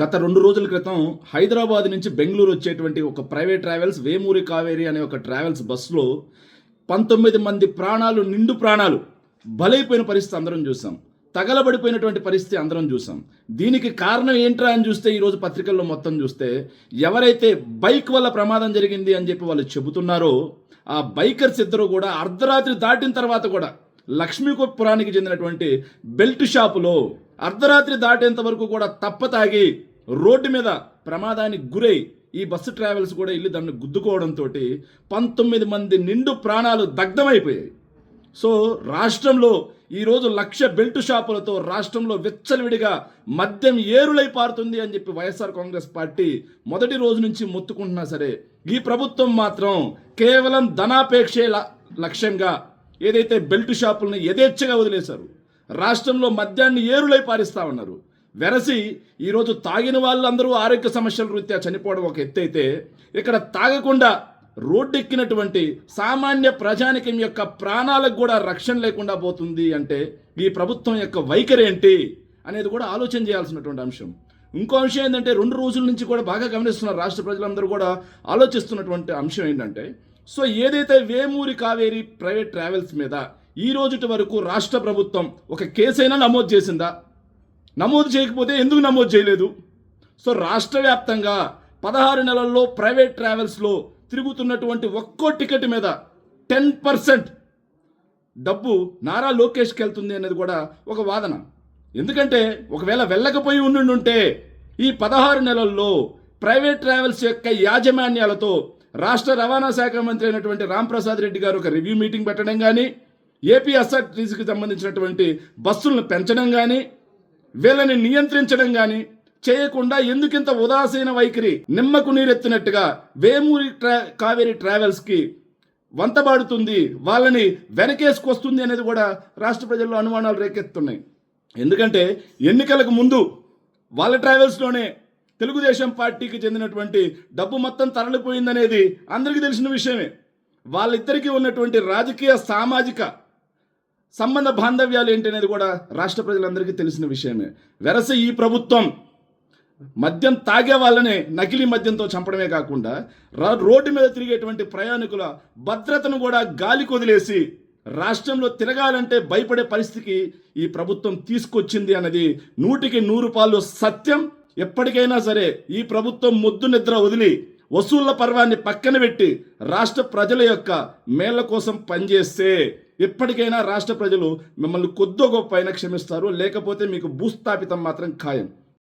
గత రెండు రోజుల క్రితం హైదరాబాద్ నుంచి బెంగళూరు వచ్చేటువంటి ఒక ప్రైవేట్ ట్రావెల్స్ వేమూరి కావేరి అనే ఒక ట్రావెల్స్ బస్సులో పంతొమ్మిది మంది ప్రాణాలు నిండు ప్రాణాలు బలైపోయిన పరిస్థితి అందరం చూసాం. తగలబడిపోయినటువంటి పరిస్థితి అందరం చూసాం. దీనికి కారణం ఏంట్రా అని చూస్తే ఈరోజు పత్రికల్లో మొత్తం చూస్తే ఎవరైతే బైక్ వల్ల ప్రమాదం జరిగింది అని చెప్పి వాళ్ళు చెబుతున్నారో ఆ బైకర్స్ ఇద్దరు కూడా అర్ధరాత్రి దాటిన తర్వాత కూడా లక్ష్మీపురానికి చెందినటువంటి బెల్ట్ షాపులో అర్ధరాత్రి దాటేంత వరకు కూడా తప్పతాగి రోడ్డు మీద ప్రమాదానికి గురై ఈ బస్సు ట్రావెల్స్ కూడా వెళ్ళి దాన్ని గుద్దుకోవడంతో పంతొమ్మిది మంది నిండు ప్రాణాలు దగ్ధమైపోయాయి. సో రాష్ట్రంలో ఈరోజు లక్ష బెల్ట్ షాపులతో రాష్ట్రంలో విచ్చలవిడిగా మద్యం ఏరులై పారుతుంది అని చెప్పి వైఎస్ఆర్ కాంగ్రెస్ పార్టీ మొదటి రోజు నుంచి మొత్తుకుంటున్నా సరే ఈ ప్రభుత్వం మాత్రం కేవలం ధనాపేక్షే ల- లక్ష్యంగా ఏదైతే బెల్ట్ షాపులను యథేచ్ఛగా వదిలేశారు రాష్ట్రంలో మద్యాన్ని ఏరులై పారిస్తా ఉన్నారు. వెరసి ఈరోజు తాగిన వాళ్ళందరూ ఆరోగ్య సమస్యల రీత్యా చనిపోవడం ఒక ఎత్తైతే ఇక్కడ తాగకుండా రోడ్డెక్కినటువంటి సామాన్య ప్రజానికం యొక్క ప్రాణాలకు కూడా రక్షణ లేకుండా పోతుంది అంటే ఈ ప్రభుత్వం యొక్క వైఖరి ఏంటి అనేది కూడా ఆలోచన చేయాల్సినటువంటి అంశం. ఇంకో అంశం ఏంటంటే రెండు రోజుల నుంచి కూడా బాగా గమనిస్తున్నారు రాష్ట్ర ప్రజలందరూ కూడా ఆలోచిస్తున్నటువంటి అంశం ఏంటంటే సో ఏదైతే వేమూరి కావేరి ప్రైవేట్ ట్రావెల్స్ మీద ఈ రోజుటి వరకు రాష్ట్ర ప్రభుత్వం ఒక కేసైనా నమోదు చేసిందా? నమోదు చేయకపోతే ఎందుకు నమోదు చేయలేదు? సో రాష్ట్ర వ్యాప్తంగా పదహారు నెలల్లో ప్రైవేట్ ట్రావెల్స్లో తిరుగుతున్నటువంటి ఒక్కో టికెట్ మీద టెన్ పర్సెంట్ డబ్బు నారా లోకేష్కి వెళ్తుంది అనేది కూడా ఒక వాదన. ఎందుకంటే ఒకవేళ వెళ్ళకపోయి ఉండుంటే ఈ పదహారు నెలల్లో ప్రైవేట్ ట్రావెల్స్ యొక్క యాజమాన్యాలతో రాష్ట్ర రవాణా శాఖ మంత్రి అయినటువంటి రాంప్రసాద్ రెడ్డి గారు ఒక రివ్యూ మీటింగ్ పెట్టడం కానీ ఏపీ ఎస్ఆర్టీసీకి సంబంధించినటువంటి బస్సులను పెంచడం కానీ వీళ్ళని నియంత్రించడం కానీ చేయకుండా ఎందుకింత ఉదాసీన వైఖరి నిమ్మకు నీరెత్తినట్టుగా వేమూరి ట్రా కావేరి ట్రావెల్స్కి వంతబాడుతుంది వాళ్ళని వెనకేసుకొస్తుంది అనేది కూడా రాష్ట్ర ప్రజల్లో అనుమానాలు రేకెత్తున్నాయి. ఎందుకంటే ఎన్నికలకు ముందు వాళ్ళ ట్రావెల్స్లోనే తెలుగుదేశం పార్టీకి చెందినటువంటి డబ్బు మొత్తం తరలిపోయిందనేది అందరికీ తెలిసిన విషయమే. వాళ్ళిద్దరికీ ఉన్నటువంటి రాజకీయ సామాజిక సంబంధ బాంధవ్యాలు ఏంటనేది కూడా రాష్ట్ర ప్రజలందరికీ తెలిసిన విషయమే. వెరస ఈ ప్రభుత్వం మద్యం తాగే వాళ్ళని నకిలీ మద్యంతో చంపడమే కాకుండా రోడ్డు మీద తిరిగేటువంటి ప్రయాణికుల భద్రతను కూడా గాలి కొదిలేసి రాష్ట్రంలో తిరగాలంటే భయపడే పరిస్థితికి ఈ ప్రభుత్వం తీసుకొచ్చింది అన్నది నూటికి నూరు పాలు సత్యం. ఎప్పటికైనా సరే ఈ ప్రభుత్వం ముద్దు నిద్ర వదిలి వసూళ్ళ పర్వాన్ని పక్కన పెట్టి రాష్ట్ర ప్రజల యొక్క మేళ్ళ కోసం పనిచేస్తే ఎప్పటికైనా రాష్ట్ర ప్రజలు మిమ్మల్ని కొద్దో గొప్ప అయినా క్షమిస్తారు లేకపోతే మీకు భూస్థాపితం మాత్రం ఖాయం.